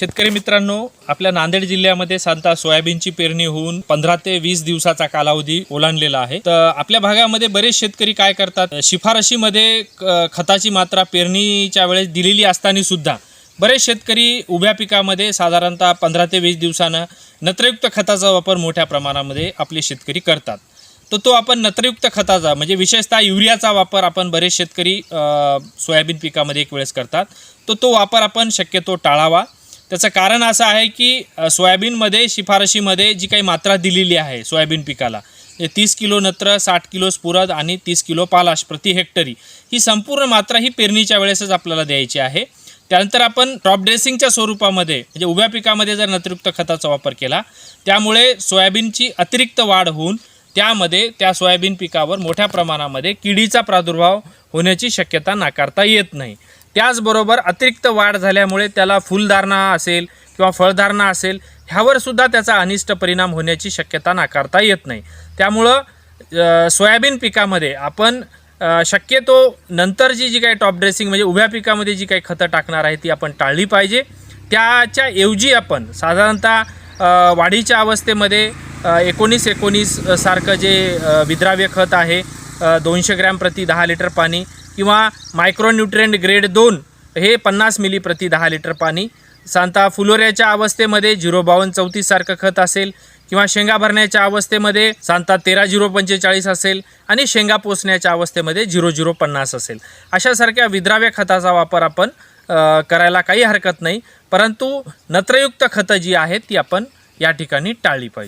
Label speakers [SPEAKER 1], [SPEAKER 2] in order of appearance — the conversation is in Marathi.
[SPEAKER 1] शेतकरी मित्रांनो आपल्या नांदेड जिल्ह्यामध्ये साधारणतः सोयाबीनची पेरणी होऊन पंधरा ते वीस दिवसाचा कालावधी ओलांडलेला आहे. तर आपल्या भागामध्ये बरेच शेतकरी काय करतात? शिफारशीमध्ये क- खताची मात्रा पेरणीच्या वेळेस दिलेली असताना सुद्धा बरेच शेतकरी उभ्या पिकामध्ये साधारणतः पंधरा ते वीस दिवसानं नत्रयुक्त खताचा वापर मोठ्या प्रमाणामध्ये आपले शेतकरी करतात. तर तो आपण नत्रयुक्त खताचा म्हणजे विशेषतः युरियाचा वापर आपण बरेच शेतकरी सोयाबीन पिकामध्ये एक वेळेस करतात. तर तो वापर आपण शक्यतो टाळावा. त्याचं कारण असं आहे की सोयाबीनमध्ये शिफारशीमध्ये जी काही मात्रा दिलेली आहे सोयाबीन पिकाला म्हणजे तीस किलो नत्र साठ किलो स्फुरद आणि तीस किलो पालाश प्रति हेक्टरी ही संपूर्ण मात्रा ही पेरणीच्या वेळेसच आपल्याला द्यायची आहे. त्यानंतर आपण टॉप ड्रेसिंगच्या स्वरूपामध्ये म्हणजे उभ्या पिकामध्ये जर नत्रयुक्त खताचा वापर केला त्यामुळे सोयाबीनची अतिरिक्त वाढ होऊन त्यामध्ये त्या सोयाबीन पिकावर मोठ्या प्रमाणामध्ये किडीचा प्रादुर्भाव होण्याची शक्यता नाकारता येत नाही. त्याचबरोबर अतिरिक्त वाढ झाल्यामुळे त्याला फुलधारणा असेल किंवा फळधारणा असेल ह्यावर सुद्धा त्याचा अनिष्ट परिणाम होण्याची शक्यता नाकारता येत नाही. त्यामुळं सोयाबीन पिकामध्ये आपण शक्यतो नंतरची जी काही टॉप ड्रेसिंग म्हणजे उभ्या पिकामध्ये जी काही खतं टाकणार आहे ती आपण टाळली पाहिजे. त्याच्या ऐवजी आपण साधारणतः वाढीच्या अवस्थेमध्ये एकोणीस एकोणीस सारखं जे विद्राव्य खत आहे दोनशे ग्रॅम प्रति दहा लिटर पाणी किंवा मायक्रोन्यूट्रिएंट ग्रेड दोन हे पन्नास मिली प्रति दहा लिटर पाणी. सांता फुलोऱ्याच्या अवस्थेमध्ये झिरो बावन्न चौतीससारखं खत असेल किंवा शेंगा भरण्याच्या अवस्थेमध्ये सांता तेरा झिरो पंचेचाळीस असेल आणि शेंगा पोचण्याच्या अवस्थेमध्ये झिरो झिरो पन्नास असेल. अशासारख्या विद्राव्य खताचा वापर आपण करायला काही हरकत नाही. परंतु नत्रयुक्त खतं जी आहेत ती आपण या ठिकाणी टाळली पाहिजे.